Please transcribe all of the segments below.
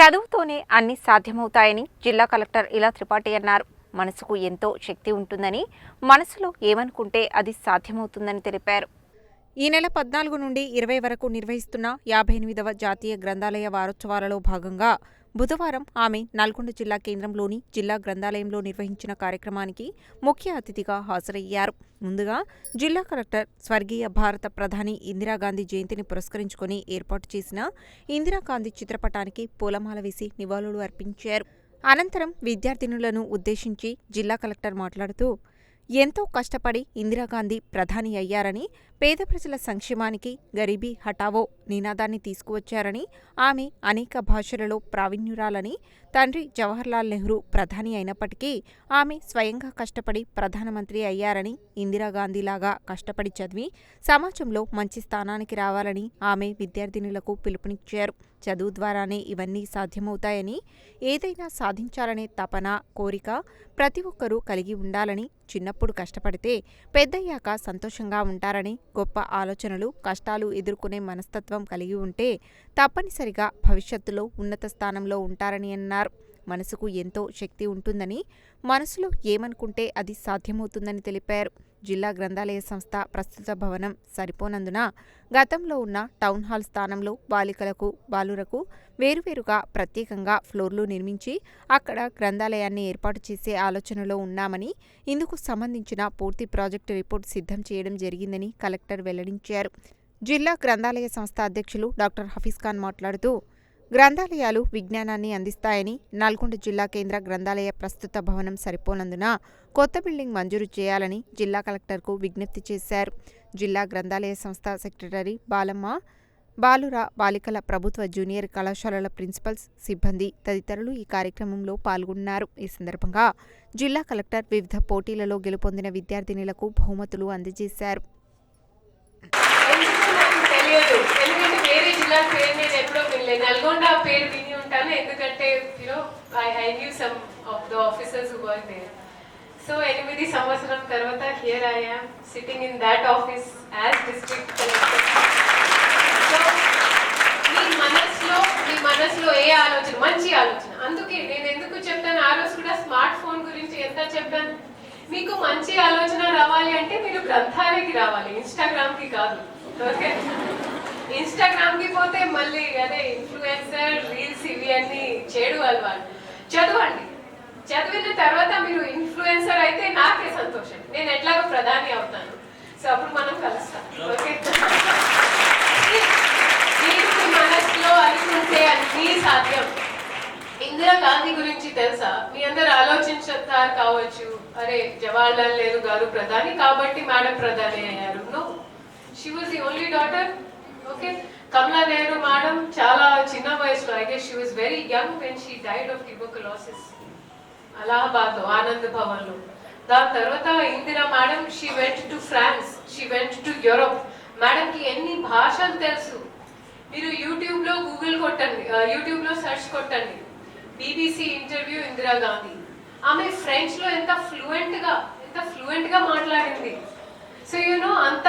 చదువుతోనే అన్ని సాధ్యమవుతాయని జిల్లా కలెక్టర్ ఇలా త్రిపాఠి అన్నారు. మనసుకు ఎంతో శక్తి ఉంటుందని మనసులో ఏమనుకుంటే అది సాధ్యమవుతుందని తెలిపారు. ఈ నెల పద్నాలుగు నుండి ఇరవై వరకు నిర్వహిస్తున్న యాభై ఎనిమిదవ జాతీయ గ్రంథాలయ వారోత్సవాలలో భాగంగా బుధవారం ఆమె నల్గొండ జిల్లా కేంద్రంలోని జిల్లా గ్రంథాలయంలో నిర్వహించిన కార్యక్రమానికి ముఖ్య అతిథిగా హాజరయ్యారు. ముందుగా జిల్లా కలెక్టర్ స్వర్గీయ భారత ప్రధాని ఇందిరాగాంధీ జయంతిని పురస్కరించుకొని ఏర్పాటు చేసిన ఇందిరాగాంధీ చిత్రపటానికి పూలమాల వేసి నివాళులు అర్పించారు. అనంతరం విద్యార్థినులను ఉద్దేశించి జిల్లా కలెక్టర్ మాట్లాడుతూ ఎంతో కష్టపడి ఇందిరాగాంధీ ప్రధాని అయ్యారని పేద ప్రజల సంక్షేమానికి గరీబీ హఠావో నినాదాన్ని తీసుకువచ్చారని ఆమె అనేక భాషలలో ప్రావీణ్యురాలని తండ్రి జవహర్లాల్ నెహ్రూ ప్రధాని అయినప్పటికీ ఆమె స్వయంగా కష్టపడి ప్రధానమంత్రి అయ్యారని ఇందిరాగాంధీలాగా కష్టపడి చదివి సమాజంలో మంచి స్థానానికి రావాలని ఆమె విద్యార్థినులకు పిలుపునిచ్చారు. చదువు ద్వారానే ఇవన్నీ సాధ్యమవుతాయని ఏదైనా సాధించాలనే తపన కోరిక ప్రతి ఒక్కరూ కలిగి ఉండాలని చిన్నప్పుడు కష్టపడితే పెద్దయ్యాక సంతోషంగా ఉంటారని గొప్ప ఆలోచనలు కష్టాలు ఎదుర్కొనే మనస్తత్వం కలిగి ఉంటే తప్పనిసరిగా భవిష్యత్తులో ఉన్నత స్థానంలో ఉంటారని అన్నారు. మనసుకు ఎంతో శక్తి ఉంటుందని మనసులో ఏమనుకుంటే అది సాధ్యమవుతుందని తెలిపారు. జిల్లా గ్రంథాలయ సంస్థ ప్రస్తుత భవనం సరిపోనందున గతంలో ఉన్న టౌన్ హాల్ స్థానంలో బాలికలకు బాలురకు వేరువేరుగా ప్రత్యేకంగా ఫ్లోర్లు నిర్మించి అక్కడ గ్రంథాలయాన్ని ఏర్పాటు చేసే ఆలోచనలో ఉన్నామని ఇందుకు సంబంధించిన పూర్తి ప్రాజెక్టు రిపోర్ట్ సిద్ధం చేయడం జరిగిందని కలెక్టర్ వెల్లడించారు. జిల్లా గ్రంథాలయ సంస్థ అధ్యక్షులు డాక్టర్ హఫీజ్ ఖాన్ మాట్లాడుతూ గ్రంథాలయాలు విజ్ఞానాన్ని అందిస్తాయని నల్గొండ జిల్లా కేంద్ర గ్రంథాలయ ప్రస్తుత భవనం సరిపోనందున కొత్త బిల్డింగ్ మంజూరు చేయాలని జిల్లా కలెక్టర్కు విజ్ఞప్తి చేశారు. జిల్లా గ్రంథాలయ సంస్థ సెక్రటరీ బాలమ్మ బాలుర బాలికల ప్రభుత్వ జూనియర్ కళాశాలల ప్రిన్సిపల్స్ సిబ్బంది తదితరులు ఈ కార్యక్రమంలో పాల్గొన్నారు. ఈ సందర్భంగా జిల్లా కలెక్టర్ వివిధ పోటీలలో గెలుపొందిన విద్యార్థినులకు బహుమతులు అందజేశారు. ఎందుకు పేరు నేను ఎప్పుడో వినలేదు. నల్గొండ పేరు విని ఉంటాను. ఎందుకంటే you know I I knew some of the officers work there so ఎనిమిది సంవత్సరం తర్వాత here I am sitting in that office as district collector so మీ మనసులో మీ మనసులో ఏ ఆలోచన? మంచి ఆలోచన. అందుకే నేను ఎందుకు చెప్తాను ఆ రోజు కూడా స్మార్ట్ ఫోన్ గురించి ఎంత చెప్పాను? మీకు మంచి ఆలోచన రావాలి అంటే మీరు గ్రంథాలయకి రావాలి. ఇన్స్టాగ్రామ్కి కాదు. ఓకే ఇన్స్టాగ్రామ్కి పోతే మళ్ళీ అదే ఇన్ఫ్లుయెన్సర్ రీల్స్ ఇవి అన్ని చెడు అలవాటు. చదవండి. చదివిన తర్వాత మీరు ఇన్ఫ్లుయెన్సర్ అయితే నాకే సంతోషం. నేను ఎట్లాగో ప్రధాని అవుతాను. సో అప్పుడు మనం కలుస్తాం. ఓకే? మీరు మనసులో అనుకుంటే అన్నీ సాధ్యం. ఇందిరా గాంధీ గురించి తెలుసా? మీ అందరు ఆలోచించారు కావచ్చు. అరే జవహర్లాల్ నెహ్రూ గారు ప్రధాని కాబట్టి మేడం ప్రధాని అయ్యారు. No. She was the only daughter okay Kamala Nehru madam చాలా చిన్న వయసులో I guess she was very young when she died of tuberculosis అలహాబాద్లో Anand భవన్లో దాని తర్వాత Indira madam she went to France she went to Europe madam కి ఎన్ని భాషలు తెలుసు మీరు యూట్యూబ్లో గూగుల్ కొట్టండి యూట్యూబ్లో సెర్చ్ కొట్టండి బీబీసీ ఇంటర్వ్యూ ఇందిరా గాంధీ ఆమె ఫ్రెంచ్లో ఎంత ఫ్లూయెంట్గా ఎంత ఫ్లూయెంట్గా మాట్లాడింది సో యూనో అంత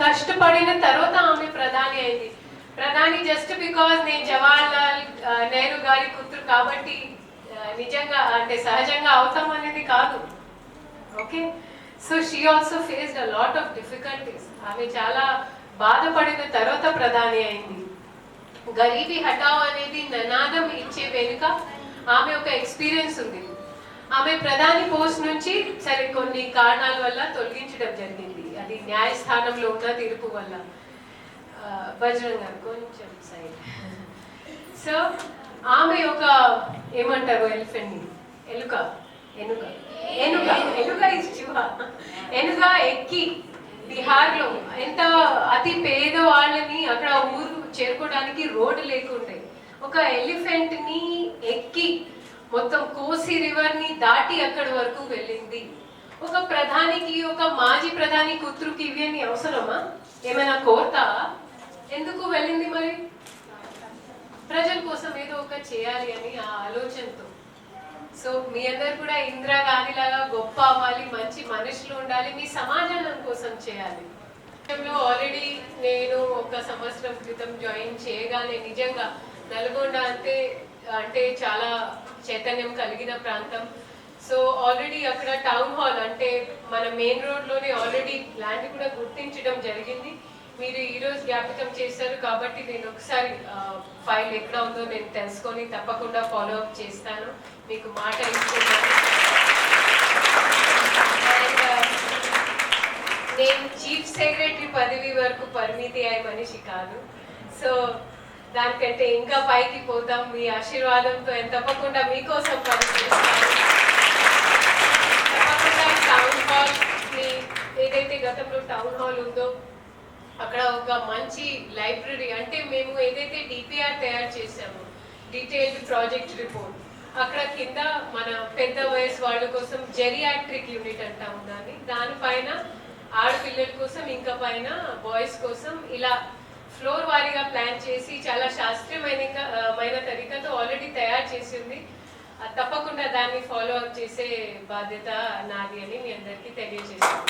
కష్టపడిన తర్వాత ప్రధాని జస్ట్ బికాజ్ నేను జవహర్లాల్ లాల్ నెహ్రూ గారి కూతురు కాబట్టి నిజంగా అంటే సహజంగా అవుతాం అనేది కాదు. Okay so she also faced a lot of difficulties ఆమె చాలా బాధపడిన తర్వాత ప్రధాని అయింది. గరీబీ హటావ్ అనేది నినాదం ఇచ్చే వెనుక ఆమె ఒక ఎక్స్పీరియన్స్ ఉంది. ఆమె ప్రధాని పోస్ట్ నుంచి సరే కొన్ని కారణాల వల్ల తొలగించడం జరిగింది. అది న్యాయస్థానంలో ఉన్న తీర్పు వల్ల. బజరంగ్ గారు కొంచెం సైడ్ సో ఆమె ఒక ఏమంటారు ఎలిఫెంట్ ఎలుక. ఎనుక. ఎనుక. ఎనుక ఇస్ చివ. ఎనుక ఎక్కి బీహార్లో. ఎంత అతి పేద వాళ్ళని అక్కడ ఊరు చేరుకోవడానికి రోడ్డు లేకుండే. ఒక ఎలిఫెంట్ని ఎక్కి మొత్తం కోసి రివర్ని దాటి అక్కడి వరకు వెళ్ళింది. ఒక ప్రధానికి ఒక మాజీ ప్రధాని కూతురుకి ఇవి అని అవసరమా? ఏమైనా కోరతావా? ఎందుకు వెళ్ళింది మరి? ప్రజల కోసం ఏదో ఒక చేయాలి అని ఆ ఆలోచనతో. సో మీ అందరు కూడా ఇందిరా గాంధీ లాగా గొప్ప అవ్వాలి మంచి మనుషులు ఉండాలి మీ సమాజానం కోసం చేయాలి. ఆల్రెడీ నేను ఒక సంవత్సరం క్రితం జాయిన్ చేయగానే నిజంగా నల్గొండ అంటే అంటే చాలా చైతన్యం కలిగిన ప్రాంతం. సో ఆల్రెడీ అక్కడ టౌన్ హాల్ అంటే మన మెయిన్ రోడ్లోనే ఆల్రెడీ ల్యాండ్ కూడా గుర్తించడం జరిగింది. ఈరోజు జ్ఞాపకం చేశారు కాబట్టి నేను ఒకసారి ఫైల్ ఎక్కడ ఉందో నేను తెలుసుకొని తప్పకుండా ఫాలో అప్ చేస్తాను. మీకు మాట ఇస్తున్నాను నేను చీఫ్ సెక్రటరీ పదవి వరకు పరిమితి అయ్యే మనిషి కాదు. సో దానికంటే ఇంకా పైకి పోతాం. మీ ఆశీర్వాదంతో తప్పకుండా మీకోసం పనిచేస్తాను తప్పకుండా టౌన్ హాల్ మీ ఏదైతే గతంలో టౌన్ హాల్ ఉందో అక్కడ ఒక మంచి లైబ్రరీ అంటే మేము ఏదైతే డిపిఆర్ తయారు చేసామో డీటెయిల్డ్ ప్రాజెక్ట్ రిపోర్ట్ అక్కడ కింద మన పెద్ద వయసు వాళ్ళ కోసం జెరియాట్రిక్ యూనిట్ అంటాము దాన్ని దానిపైన ఆడపిల్లల కోసం ఇంకా పైన బాయ్స్ కోసం ఇలా ఫ్లోర్ వారీగా ప్లాన్ చేసి చాలా శాస్త్రీయమైన మైన తరికతో ఆల్రెడీ తయారు చేసి ఉంది. తప్పకుండా దాన్ని ఫాలో అప్ చేసే బాధ్యత నాది అని మీ అందరికీ తెలియజేస్తాను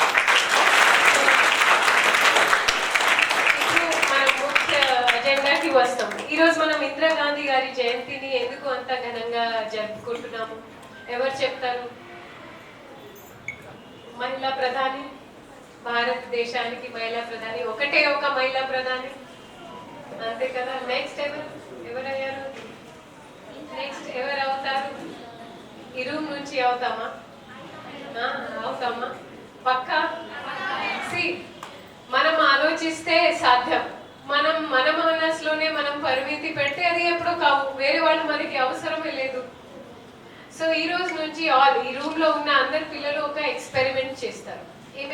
మనం ముఖ్య అజెండాకి వస్తాం. ఈరోజు మనం ఇందిరాగాంధీ గారి జయంతిని ఎందుకు అంత ఘనంగా జరుపుకుంటున్నాము? ఎవరు చెప్తారు? మహిళా ప్రధాని భారతదేశానికి మహిళా ప్రధాని ఒకటే ఒక మహిళా ప్రధాని. అంతే కదా? నెక్స్ట్ ఎవరు? ఎవరయ్యారు? నెక్స్ట్ ఎవరు అవుతారు? ఈ రూమ్ నుంచి అవుతామా? అవుతామా? పక్కా? సి మనం ఆలోచిస్తే సాధ్యం మనం మన మనసులోనే మనం పరిమితి పెడితే కావు. వేరే వాళ్ళు మనకి అవసరమే లేదు. సో ఈ రోజు నుంచి ఆల్ ఈ రూమ్లో ఉన్న అందరి పిల్లలు ఒక ఎక్స్పెరిమెంట్ చేస్తారు. ఏం